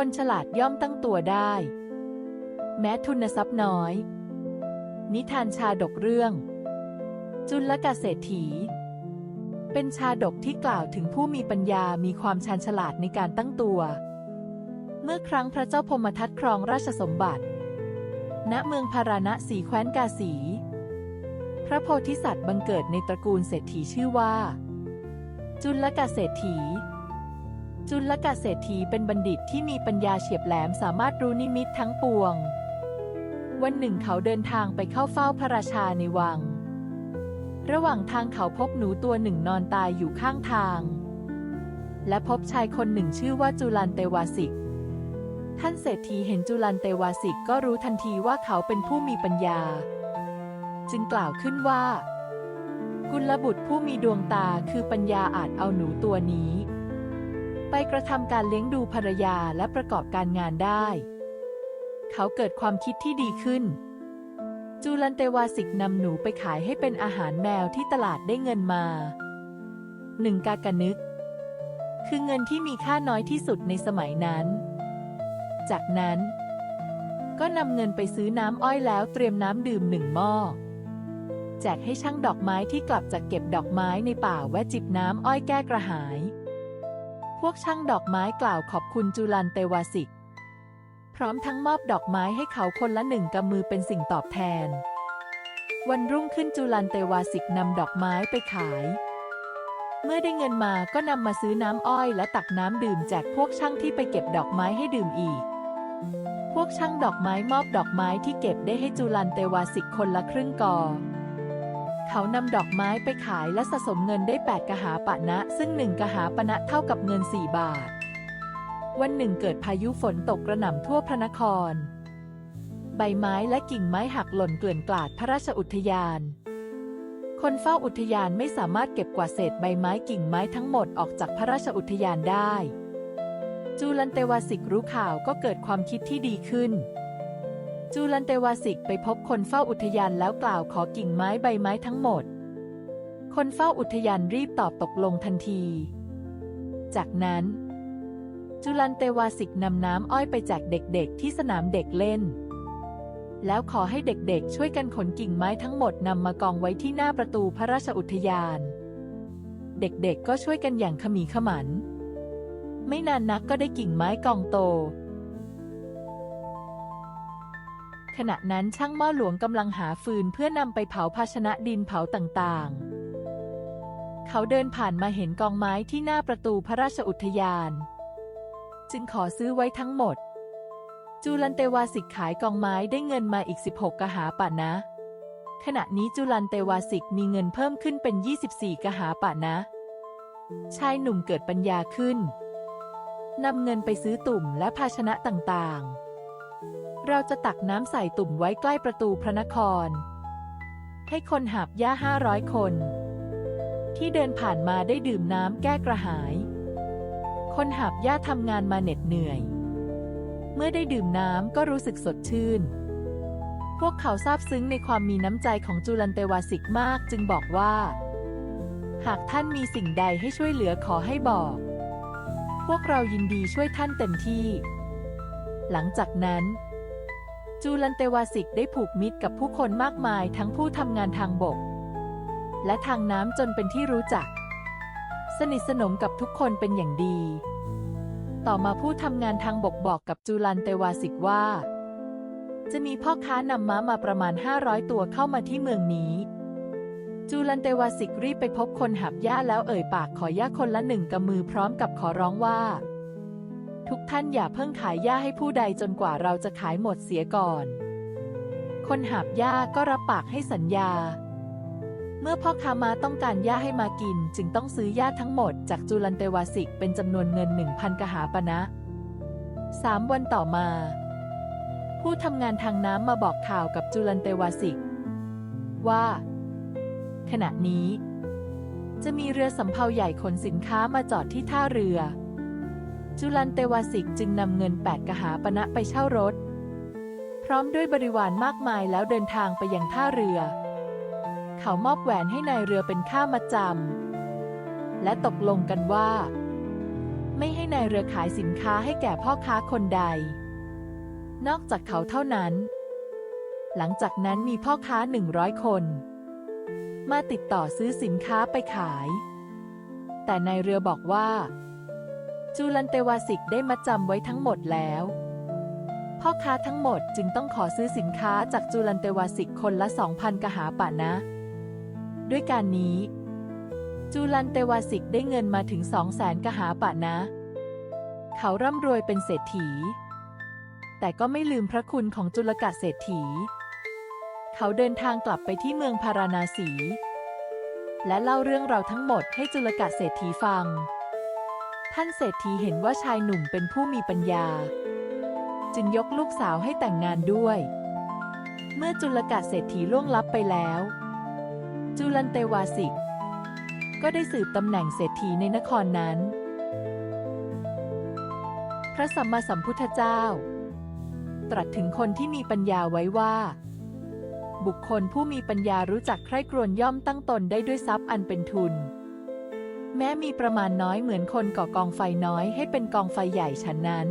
คนฉลาดย่อมตั้งตัวได้ แม้ทุนทรัพย์น้อย นิทานชาดกเรื่อง จุลกะเศรษฐี เป็นชาดกที่กล่าวถึงผู้มีปัญญามีความชาญฉลาดในการตั้งตัว เมื่อครั้งพระเจ้าพมทัตครองราชสมบัติ ณเมืองพาราณสีแคว้นกาสี พระโพธิสัตว์บังเกิดในตระกูลเศรษฐีชื่อว่า จุลกะเศรษฐี จุลกะเศรษฐีเป็นบัณฑิตที่มีปัญญาเฉียบแหลมสามารถรู้นิมิตทั้งปวง วันหนึ่งเขาเดินทางไปเข้าเฝ้าพระราชาในวัง ระหว่างทางเขาพบหนูตัวหนึ่งนอนตายอยู่ข้างทาง และพบชายคนหนึ่งชื่อว่าจุลันเตวาสิก ท่านเศรษฐีเห็นจุลันเตวาสิกก็รู้ทันทีว่าเขาเป็นผู้มีปัญญา จึงกล่าวขึ้นว่า กุลบุตรผู้มีดวงตาคือปัญญาอาจเอาหนูตัวนี้ ไปกระทำการเลี้ยงดูภรรยาและประกอบการงานได้ เขาเกิดความคิดที่ดีขึ้น จูลันเตวาสิกนำหนูไปขายให้เป็นอาหารแมวที่ตลาดได้เงินมาหนึ่งกากะนึก คือเงินที่มีค่าน้อยที่สุดในสมัยนั้น จากนั้น ก็นำเงินไปซื้อน้ำอ้อยแล้วเตรียมน้ำดื่มหนึ่งหม้อแจกให้ช่างดอกไม้ที่กลับจากเก็บดอกไม้ในป่าแวะจิบน้ำอ้อยแก้กระหาย วกช่างดอกไม้กล่าวขอบคุณจุลันเตวาสิก พร้อมทั้งมอบดอกไม้ให้เขาคนละหนึ่งกำมือเป็นสิ่งตอบแทน วันรุ่งขึ้นจุลันเตวาสิกนำดอกไม้ไปขาย เมื่อได้เงินมาก็นำมาซื้อน้ำอ้อยและตักน้ำดื่มแจกพวกช่างที่ไปเก็บดอกไม้ให้ดื่มอีก พวกช่างดอกไม้มอบดอกไม้ที่เก็บได้ให้จุลันเตวาสิกคนละครึ่งกอ เขานำดอกไม้ไปขายและสะสมเงินได้ 8กหาปะนะ ซึ่งหนึ่งกหาปณะเท่ากับเงิน 4 บาท วันหนึ่งเกิดพายุฝนตกกระหน่ำทั่วพระนคร ใบไม้และกิ่งไม้หักหล่นเกลื่อนกลาดพระราชอุทยาน คนเฝ้าอุทยานไม่สามารถเก็บกวาดเศษใบไม้กิ่งไม้ทั้งหมดออกจากพระราชอุทยานได้จูลันเตวาสิกรู้ข่าวก็เกิดความคิดที่ดีขึ้น จูลันเตวาสิกไปพบคนเฝ้าอุทยานแล้วกล่าวขอกิ่งไม้ใบไม้ทั้งหมด คนเฝ้าอุทยานรีบตอบตกลงทันที จากนั้น จุลันเตวาสิกนำน้ำอ้อยไปแจกเด็กๆ ที่สนามเด็กเล่น แล้วขอให้เด็กๆ ช่วยกันขนกิ่งไม้ทั้งหมดนำมากองไว้ที่หน้าประตูพระราชอุทยาน เด็กๆ ก็ช่วยกันอย่างขมีขมัน ไม่นานนักก็ได้กิ่งไม้กองโต ขณะนั้นช่างหม้อหลวงกำลังหาฟืนเพื่อนำไปเผาภาชนะดินเผาต่างๆ เขาเดินผ่านมาเห็นกองไม้ที่หน้าประตูพระราชอุทยาน จึงขอซื้อไว้ทั้งหมดจูลันเตวาสิกขายกองไม้ได้เงินมาอีก 16กหาปะนะ ขณะนี้จูลันเตวาสิกมีเงินเพิ่มขึ้นเป็น 24กหาปะนะ ชายหนุ่มเกิดปัญญาขึ้นนำเงินไปซื้อตุ่มและภาชนะต่างๆ เราจะตักน้ำใส่ตุ่มไว้ใกล้ประตูพระนคร ให้คนหาบหญ้าห้าร้อยคน ที่เดินผ่านมาได้ดื่มน้ำแก้กระหาย คนหาบหญ้าทำงานมาเหน็ดเหนื่อย เมื่อได้ดื่มน้ำก็รู้สึกสดชื่น พวกเขาซาบซึ้งในความมีน้ำใจของจุลันเตวาสิกมากจึงบอกว่า หากท่านมีสิ่งใดให้ช่วยเหลือขอให้บอก พวกเรายินดีช่วยท่านเต็มที่ หลังจากนั้น จูลันเตวาสิกได้ผูกมิตรกับผู้คนมากมายทั้งผู้ทำงานทางบก และทางน้ำจนเป็นที่รู้จัก สนิทสนมกับทุกคนเป็นอย่างดี ต่อมาผู้ทำงานทางบกบอกกับจูลันเตวาสิกว่า จะมีพ่อค้านำม้ามาประมาณ 500 ตัวเข้ามาที่เมืองนี้ จูลันเตวาสิกรีบไปพบคนหับหญ้าแล้วเอ่ยปากขอหญ้าคนละหนึ่งกำมือพร้อมกับขอร้องว่า ทุกท่านอย่าเพิ่งขายหญ้าให้ผู้ใดจนกว่าเราจะขายหมดเสียก่อน คนหาบหญ้าก็รับปากให้สัญญา เมื่อพ่อค้ามาต้องการหญ้าให้มากิน จึงต้องซื้อหญ้าทั้งหมดจากจูลันเตวาสิกเป็นจำนวนเงินหนึ่งพันกหาปณะสามวันต่อมา ผู้ทำงานทางน้ำมาบอกข่าวกับจูลันเตวาสิก ว่า ขณะนี้ จะมีเรือสำเภาใหญ่ขนสินค้ามาจอดที่ท่าเรือ จุลันเตวาสิกจึงนำเงินแปดกหาปณะไปเช่ารถ พร้อมด้วยบริวารมากมายแล้วเดินทางไปยังท่าเรือ เขามอบแหวนให้นายเรือเป็นค่ามาจำและตกลงกันว่า ไม่ให้นายเรือขายสินค้าให้แก่พ่อค้าคนใด นอกจากเขาเท่านั้น หลังจากนั้นมีพ่อค้าหนึ่งร้อยคน มาติดต่อซื้อสินค้าไปขาย แต่นายเรือบอกว่า จูลันเตวาสิกได้มัดจำไว้ทั้งหมดแล้ว พ่อค้าทั้งหมดจึงต้องขอซื้อสินค้าจากจูลันเตวาสิกคนละ 2,000 กหาปะนะ ด้วยการนี้จูลันเตวาสิกได้เงินมาถึง 200,000 กหาปะนะ เขาร่ำรวยเป็นเศรษฐี แต่ก็ไม่ลืมพระคุณของจุลกะเศรษฐี เขาเดินทางกลับไปที่เมืองพาราณาสี และเล่าเรื่องราวทั้งหมดให้จุลกะเศรษฐีฟัง ท่านเศรษฐีเห็นว่าชายหนุ่มเป็นผู้มีปัญญา จึงยกลูกสาวให้แต่งงานด้วย เมื่อจุลกะเศรษฐีล่วงลับไปแล้ว จุลันเตวาสิก ก็ได้สืบตำแหน่งเศรษฐีในนครนั้น พระสัมมาสัมพุทธเจ้า ตรัสถึงคนที่มีปัญญาไว้ว่า บุคคลผู้มีปัญญารู้จักใคร่ครวญย่อมตั้งตนได้ด้วยทรัพย์อันเป็นทุน แม้มีประมาณน้อยเหมือนคนก่อกองไฟน้อยให้เป็นกองไฟใหญ่ฉันนั้น